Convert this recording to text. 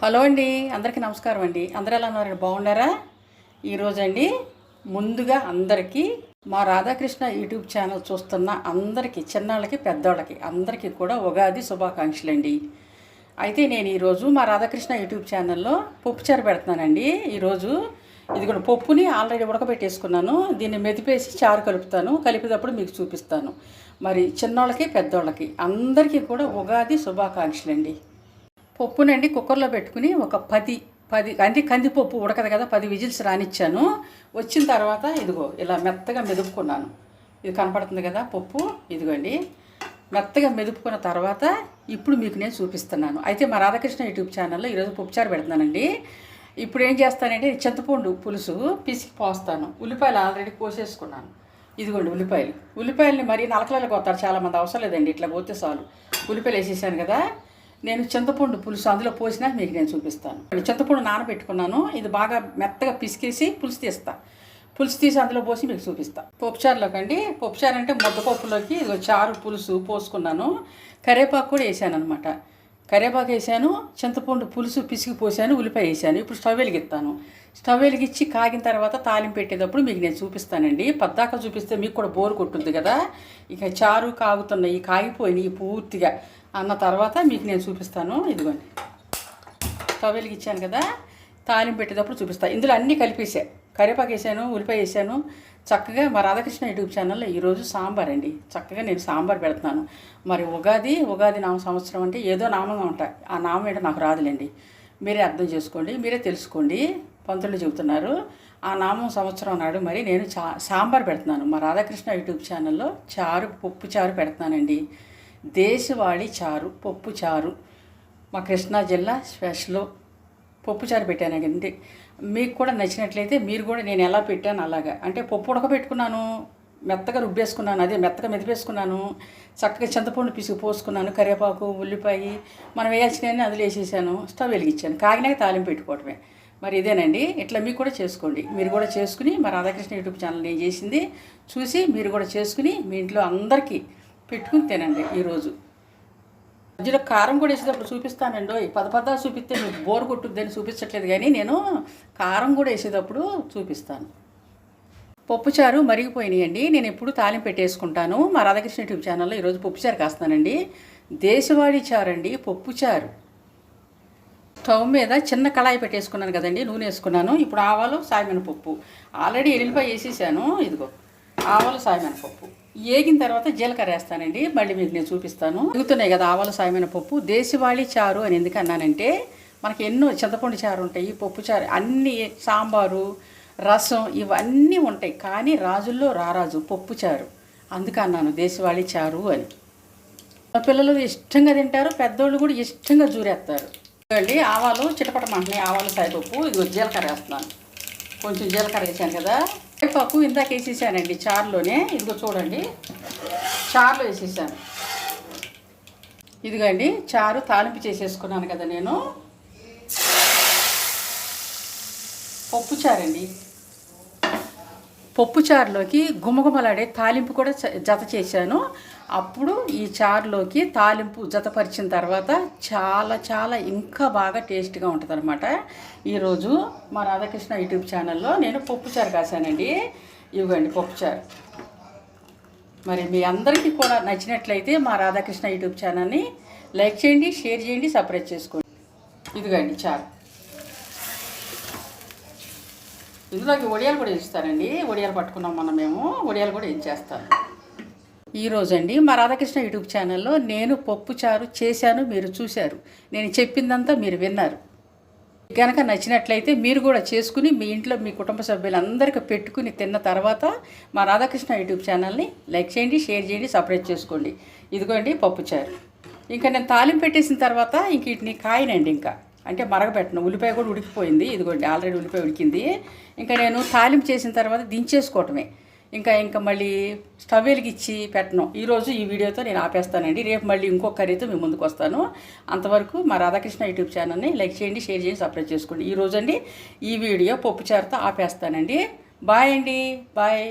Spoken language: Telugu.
హలో అండి అందరికీ నమస్కారం అండి. అందరు ఎలా ఉన్నారండి? బాగున్నారా? ఈరోజండి ముందుగా అందరికీ మా రాధాకృష్ణ యూట్యూబ్ ఛానల్ చూస్తున్న అందరికీ చిన్నాళ్ళకి పెద్దవాళ్ళకి అందరికీ కూడా ఉగాది శుభాకాంక్షలు అండి అయితే నేను ఈరోజు మా రాధాకృష్ణ యూట్యూబ్ ఛానల్లో పప్పుచారు పెడుతున్నానండి. ఈరోజు ఇది కూడా పప్పుని ఆల్రెడీ ఉడకబెట్టేసుకున్నాను. దీన్ని మెదిపేసి చారు కలుపుతాను. కలిపేటప్పుడు మీకు చూపిస్తాను. మరి చిన్నోళ్ళకి పెద్దోళ్ళకి అందరికీ కూడా ఉగాది శుభాకాంక్షలు అండి పప్పునండి కుక్కర్లో పెట్టుకుని ఒక పది పది అంటే కందిపప్పు ఉడకదు కదా పది విజిల్స్ రానిచ్చాను. వచ్చిన తర్వాత ఇదిగో ఇలా మెత్తగా మెదుపుకున్నాను. ఇది కనపడుతుంది కదా పప్పు ఇదిగోండి. మెత్తగా మెదుపుకున్న తర్వాత ఇప్పుడు మీకు నేను చూపిస్తున్నాను. అయితే మా రాధాకృష్ణ యూట్యూబ్ ఛానల్లో ఈరోజు పప్పుచారు పెడుతున్నానండి. ఇప్పుడు ఏం చేస్తానంటే చింతపండు పులుసు పిసికి పోస్తాను. ఉల్లిపాయలు ఆల్రెడీ కోసేసుకున్నాను. ఇదిగోండి ఉల్లిపాయలు. ఉల్లిపాయలని మరీ నలకలలో కొత్తారు చాలామంది. అవసరం లేదండి ఇట్లా పోతే చాలు. ఉల్లిపాయలు వేసేసాను కదా. నేను చింతపండు పులుసు అందులో పోసినా మీకు నేను చూపిస్తాను. చింతపండు నానబెట్టుకున్నాను. ఇది బాగా మెత్తగా పిసికేసి పులుసు తీస్తా. పులుసు తీసి అందులో పోసి మీకు చూపిస్తా. పప్పుచారులోకి అండి. పప్పుచారు అంటే ముద్దపప్పులోకి చారు పులుసు పోసుకున్నాను. కరివేపాకు కూడా వేసాను అనమాట కరివేపాకు వేసాను చింతపండు పులుసు పిసికి పోసాను ఉల్లిపాయ వేసాను. ఇప్పుడు స్టవ్ వెలిగిస్తాను. స్టవ్ వెలిగించి కాగిన తర్వాత తాలింపు పెట్టేటప్పుడు మీకు నేను చూపిస్తానండి. పద్దాక చూపిస్తే మీకు కూడా బోరు కొట్టుంది కదా. ఇక చారు కాగుతున్నాయి కాగిపోయినాయి పూర్తిగా అన్న తర్వాత మీకు నేను చూపిస్తాను. ఇదిగోండి. స్టవ్ వెలిగించాను కదా. తాలింపు పెట్టేటప్పుడు చూపిస్తాను ఇందులో అన్నీ కలిపేసా. కరివేపాకు వేసాను ఉల్లిపాయ వేసాను చక్కగా మా రాధాకృష్ణ యూట్యూబ్ ఛానల్లో ఈరోజు సాంబార్ అండి. చక్కగా నేను సాంబార్ పెడుతున్నాను. మరి ఉగాది ఉగాది నామ సంవత్సరం అంటే ఏదో నామంగా ఉంటాయి ఆ నామం ఏంటో నాకు రాదులేండి. మీరే అర్థం చేసుకోండి మీరే తెలుసుకోండి. పంతులు చెబుతున్నారు ఆ నామం సంవత్సరం నాడు మరి నేను చా సాంబార్ పెడుతున్నాను. మా రాధాకృష్ణ యూట్యూబ్ ఛానల్లో చారు పప్పు చారు పెడుతున్నానండి. దేశవాళీ చారు పప్పు చారు. మా కృష్ణా జిల్లా స్పెషల్ పప్పు చారు పెట్టానండి మీకు కూడా నచ్చినట్లయితే మీరు కూడా నేను ఎలా పెట్టాను అలాగా. అంటే పప్పు ఉడకబెట్టుకున్నాను మెత్తగా రుబ్బేసుకున్నాను అదే మెత్తగా మెదిపేసుకున్నాను చక్కగా చింతపండు పిసుగు పోసుకున్నాను కరివేపాకు ఉల్లిపాయ మనం వేయాల్సినవన్నీ అందులో వేసేసాను స్టవ్ వెలిగించాను కాగినాక తాలింపు పెట్టుకోవటమే. మరి ఇదేనండి. ఇట్లా మీకు కూడా చేసుకోండి. మీరు కూడా చేసుకుని మా రాధాకృష్ణ యూట్యూబ్ ఛానల్ నేను చేసింది చూసి మీరు కూడా చేసుకుని మీ ఇంట్లో అందరికీ పెట్టుకుని తినండి ఈరోజు. మధ్యలో కారం కూడా వేసేటప్పుడు చూపిస్తానండి. ఓయ్ పద చూపిస్తే మీకు బోర్ కొట్టుద్దని చూపించట్లేదు కానీ నేను కారం కూడా వేసేటప్పుడు చూపిస్తాను. పప్పుచారు మరిగిపోయినాయండి. నేను ఎప్పుడు తాలింపు పెట్టేసుకుంటాను. మా రాధాకృష్ణ యూట్యూబ్ ఛానల్లో ఈరోజు పప్పుచారు కాస్తానండి దేశవాళీ చారు అండి పప్పుచారు స్టవ్ మీద చిన్న కళాయి పెట్టేసుకున్నాను కదండి నూనె వేసుకున్నాను. ఇప్పుడు ఆవాలు సాయమైన పప్పు ఆల్రెడీ ఎల్లిపాయ వేసేసాను. ఇదిగో ఆవాలు సాయమైన పప్పు ఏగిన తర్వాత జీలకర్ర వేస్తానండి. మళ్ళీ మీకు నేను చూపిస్తాను. ఎగుతున్నాయి కదా ఆవాల సాయమైన పప్పు. దేశవాళీ చారు అని ఎందుకు అన్నానంటే మనకి ఎన్నో చింతపండు చారు ఉంటాయి పప్పు చారు అన్ని సాంబారు రసం ఇవన్నీ ఉంటాయి. కానీ రాజుల్లో రారాజు పప్పు చారు. అందుకు అన్నాను దేశవాళీ చారు అని. మా పిల్లలు ఇష్టంగా తింటారు పెద్దోళ్ళు కూడా ఇష్టంగా జూరేస్తారు. ఆవాలు ఆవాలు చిటపటమంటున్నాయి ఆవాలు సాయిపప్పు ఇది జీలకర్ర వేస్తున్నాను. కొంచెం జీలకర్ర వేసాను కదా. పప్పు ఇందాక వేసేసానండి చారులోనే. ఇదిగో చూడండి. చారులో వేసేసాను. ఇదిగండి చారు తాలింపు చేసేసుకున్నాను కదా నేను. పప్పు చారండి. పప్పు చారులోకి గుమగుమలాడే తాలింపు కూడా జత చేశాను. అప్పుడు ఈ చారులోకి తాలింపు జతపరిచిన తర్వాత చాలా చాలా ఇంకా బాగా టేస్ట్గా ఉంటుంది అనమాట ఈరోజు మా రాధాకృష్ణ యూట్యూబ్ ఛానల్లో నేను పప్పు చారు కాశానండి. ఇవ్వండి పప్పు చారు మరి మీ అందరికీ కూడా నచ్చినట్లయితే మా రాధాకృష్ణ యూట్యూబ్ ఛానల్ని లైక్ చేయండి షేర్ చేయండి సపరేట్ చేసుకోండి. ఇదిగండి చారు. ఇందులోకి వడియాలు కూడా వేస్తారండి. వడియాలు పట్టుకున్నాం మనం మేము. వడియాలు కూడా వేయించేస్తాను. ఈరోజు అండి మా రాధాకృష్ణ యూట్యూబ్ ఛానల్లో నేను పప్పు చారు చేశాను మీరు చూశారు. నేను చెప్పిందంతా మీరు విన్నారు. కనుక నచ్చినట్లయితే మీరు కూడా చేసుకుని మీ ఇంట్లో మీ కుటుంబ సభ్యులందరికీ పెట్టుకుని తిన్న తర్వాత మా రాధాకృష్ణ యూట్యూబ్ ఛానల్ని లైక్ చేయండి షేర్ చేయండి సపరేట్ చేసుకోండి. ఇదిగోండి పప్పు చారు. ఇంకా నేను తాలింపు పెట్టేసిన తర్వాత ఇంక వీటిని కాయనండి ఇంకా. అంటే మరగపెట్టను. ఉల్లిపాయ కూడా ఉడికిపోయింది. ఇదిగోండి ఆల్రెడీ ఉల్లిపాయ ఉడికింది. ఇంకా నేను తాలింపు చేసిన తర్వాత దించేసుకోవటమే. ఇంకా ఇంకా మళ్ళీ స్టవ్ వెలిగిచ్చి పెట్టను. ఈరోజు ఈ వీడియోతో నేను ఆపేస్తానండి. రేపు మళ్ళీ ఇంకొక కర్రీతో మీ ముందుకు వస్తాను. అంతవరకు మా రాధాకృష్ణ యూట్యూబ్ ఛానల్ని లైక్ చేయండి షేర్ చేయండి సబ్స్క్రైబ్ చేసుకోండి. ఈ రోజు అండి ఈ వీడియో పప్పుచారుతో ఆపేస్తానండి. బాయ్ అండి. బాయ్.